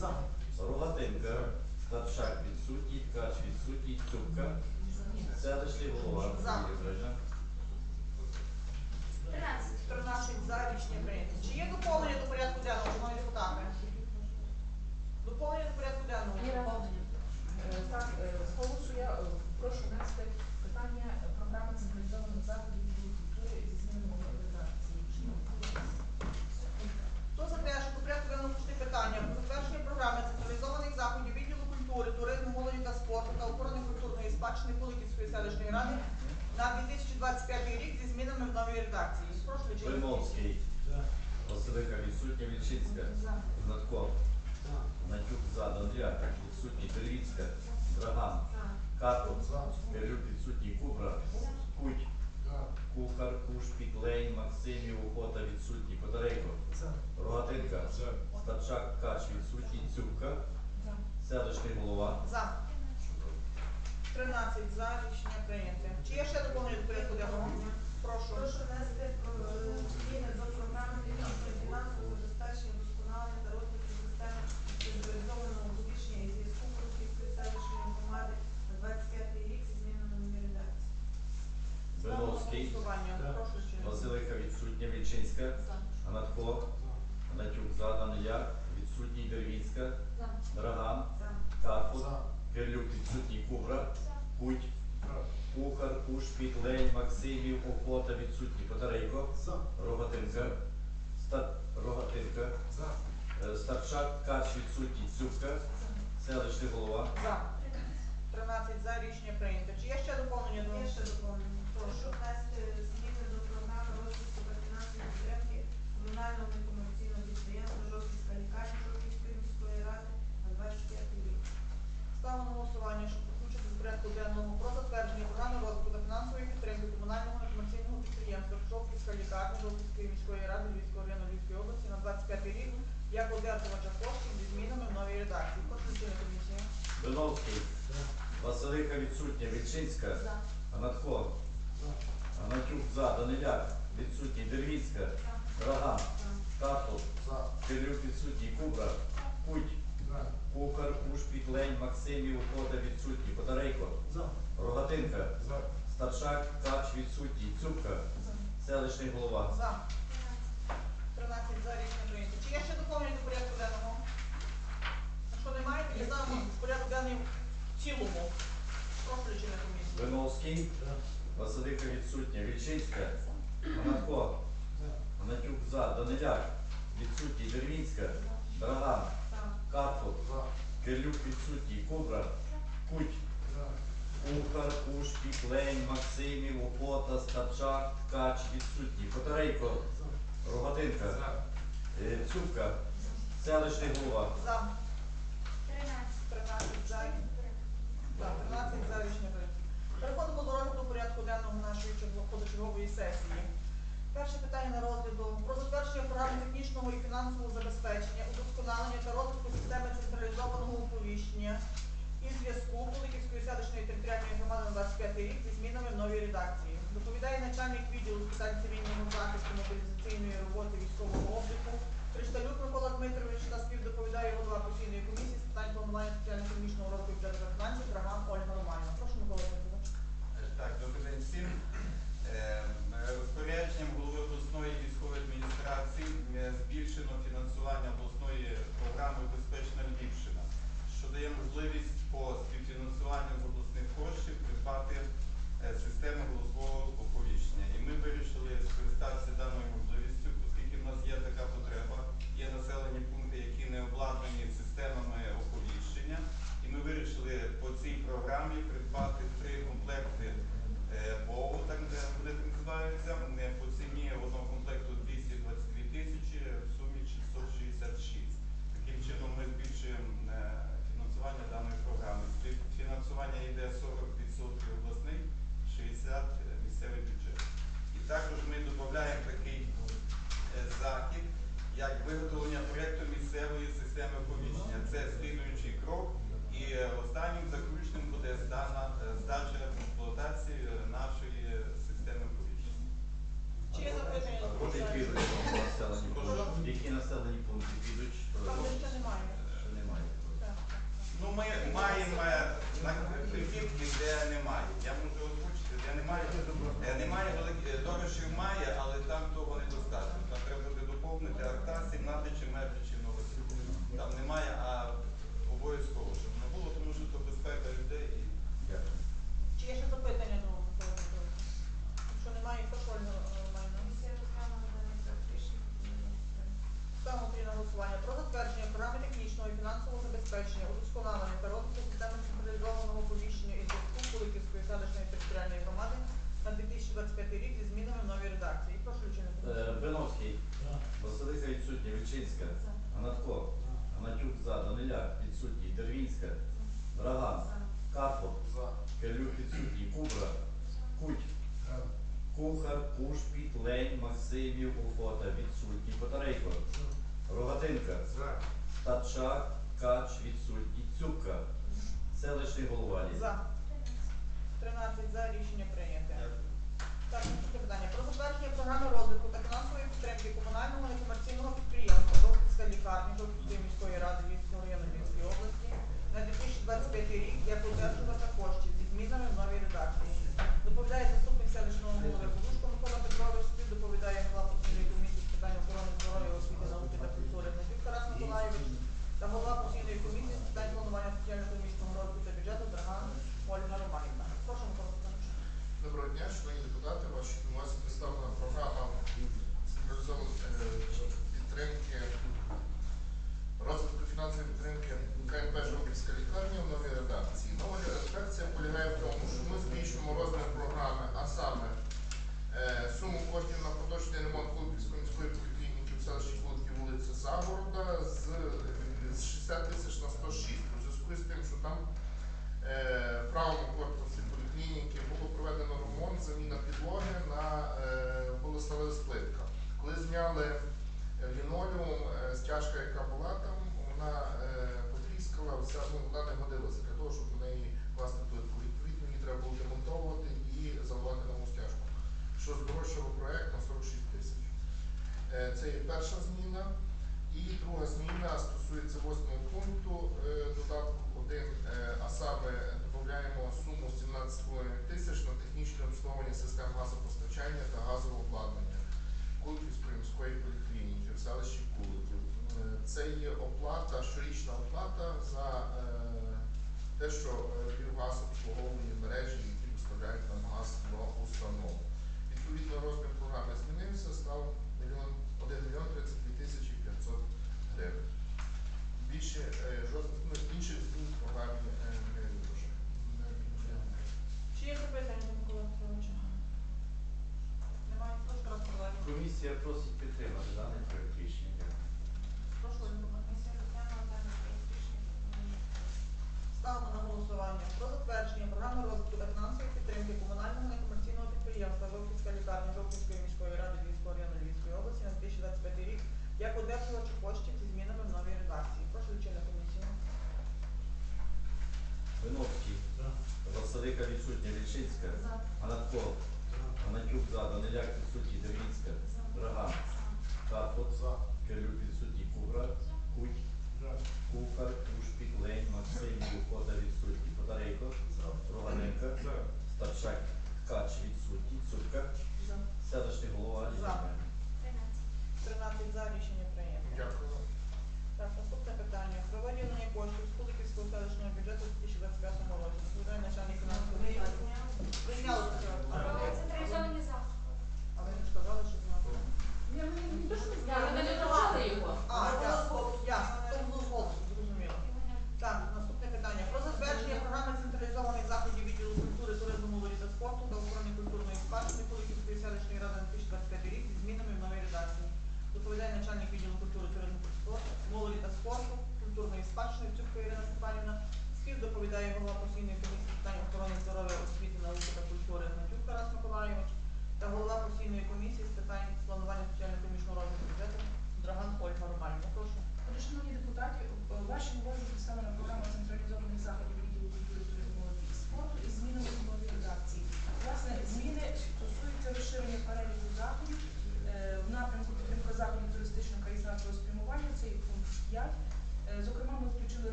За. Рогатинка, Старшак відсутній, Ткач відсутній, Цюбка, селищний голова. За. Вільчинська. Гнатко. Натюк за. Дондряк. Відсутній. Дервіцька. Драган. Карпов. Кирюк відсутній. Кубра. Куть. Кухар, Кушпіт, Лейн, Максимів, Охота відсутній. Подорейко. Рогатинка. Старчак, Ткач відсутній. Цюбка. Селищний голова. За. 13 за рішення прийняте. Чи є ще доповнення до порядку денного? Прошу. Прошу внести е, зміни до програми Ставимо голосування. Прошу лічити. Василика відсутня. Вільчинська. Гнатко. Натюк за. Даниляк. Відсутній. Дервіцька. Драган. Карпус. Кирлюк відсутній. Кубра. Куть. Кухар, Кушпіт, Лень, Максимів, Охота відсутній. Потарейко. Рогатинка. Ста... Рогатинка. Е, Старчак, Ткач відсутній. Цюбка. Селищний голова. За. 13 за рішення прийнято. Чи є ще доповнення до Є ще доповнення. Прошу внести зміни до програми розвитку та фінансової підтримки комунального некомерційного підприємства Жовківська лікарня Жовківської міської ради на 25 рік. Ставимо на голосування, щоб включити з порядку денного про затвердження програми розвитку та фінансової підтримки комунального некомерційного підприємства Жовківська лікарня Жовківської міської ради Львівського району Львівської області на 25 рік як одержувача коштів зі змінами в новій редакції. Лічити комісія. Виновський. Василика відсутня. Вільчинська. Гнатко. Гнатюк за. Даниляк. Відсутній. Дервіцька. Драган. Карпус. Кирлюк відсутній. Кубра. Куть. Кухар, Кушпіт, Лень, Максимів, Охота відсутній. Потарейко. Рогатинка. Старшак, Ткач відсутній. Цюбка. Селищний голова. За. 13 за рішення прийнято. Чи є ще доповнення до порядку денного? Якщо немає, тоді ставимо порядок денний в цілому. Прошу лічити комісію. Виновський. Василика відсутня. Вільчинська. Гнатко. Гнатюк за. Даниляк. Відсутній. Дервінська. Драган. Карпов. Кирлюк відсутній. Кубра. Куть. Кухар, Кушпік, Лень, Максимів, Охота, Старчак, Ткач відсутній. Потарейко. Рогатинка. Е, Цюбка. Селищний голова. За. 13. 13 за. 13 за рішення прийнято. Переходимо до розгляду порядку денного нашої черго- позачергової сесії. Перше питання на розгляду про затвердження програми технічного і фінансового забезпечення, удосконалення та розвитку системи централізованого оповіщення і зв'язку Куликівської селищної територіальної громади на 25 рік зі змінами в новій редакції. Доповідає начальник відділу з питань цивільного захисту, мобілізаційної роботи, військового обліку. Кришталюк Микола Дмитрович та співдоповідає голова постійної комісії з питань планування соціально-економічного розвитку бюджету Christian. Гладинка. За. Тачак, Кач, відсутній. Цюбка. Селищний голова. Лі. За. 13 за рішення прийнято. Так, питання. Про затвердження програми просить підтримати даний проєкт рішення. Дякую. Ставимо на голосування про затвердження програми розвитку та фінансової підтримки комунального і комерційного підприємства Жовківська лікарня Жовківської міської ради Львівського району Львівської області на 2025 рік як одержувачу коштів зі змінами в новій редакції. Прошу відчинити комісію. Виновський. Василика відсутня Лічинська. За. Анатко. Анатюк за. Даниляк відсутній Давінська. Abraham, ta potva, ker ljubi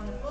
on the book.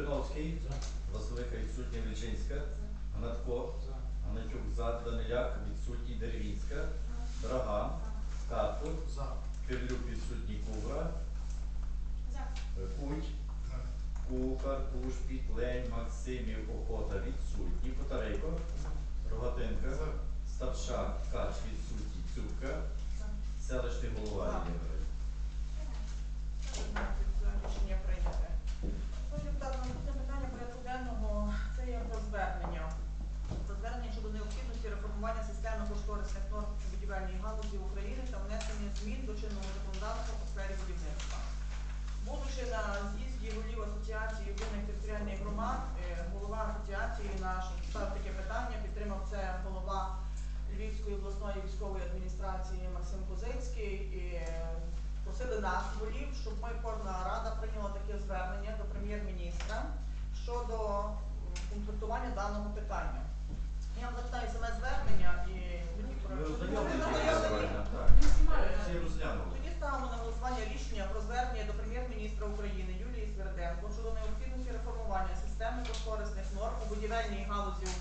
Гриновський. Василика відсутня Вільчинська. Гнатко. Гнатюк за. Даниляк відсутній Деревінська. Драган. Катко. Кирлюк відсутній Кубра. Е, Куть. Кухар, Кушпіт, Лень, Максимів, Охота відсутні. Потарейко. Рогатинка. Старша, Кач відсутній Цюбка. Селищний голова. Рішення прийнято. Чинного законодавства у сфері будівництва. Будучи на з'їзді голів Асоціації об'єднаних територіальних громад, е, голова асоціації наш став таке питання, підтримав це голова Львівської обласної військової адміністрації Максим Козицький. І е, просили нас, голів, щоб ми кожна рада прийняла таке звернення до прем'єр-міністра щодо комплектування даного питання. Я вам зачитаю саме звернення і мені Так. Всі розглянули. Тоді ставимо на голосування рішення про звернення до прем'єр-міністра України Юлії Сверденко щодо необхідності реформування системи кошторисних норм у будівельній галузі України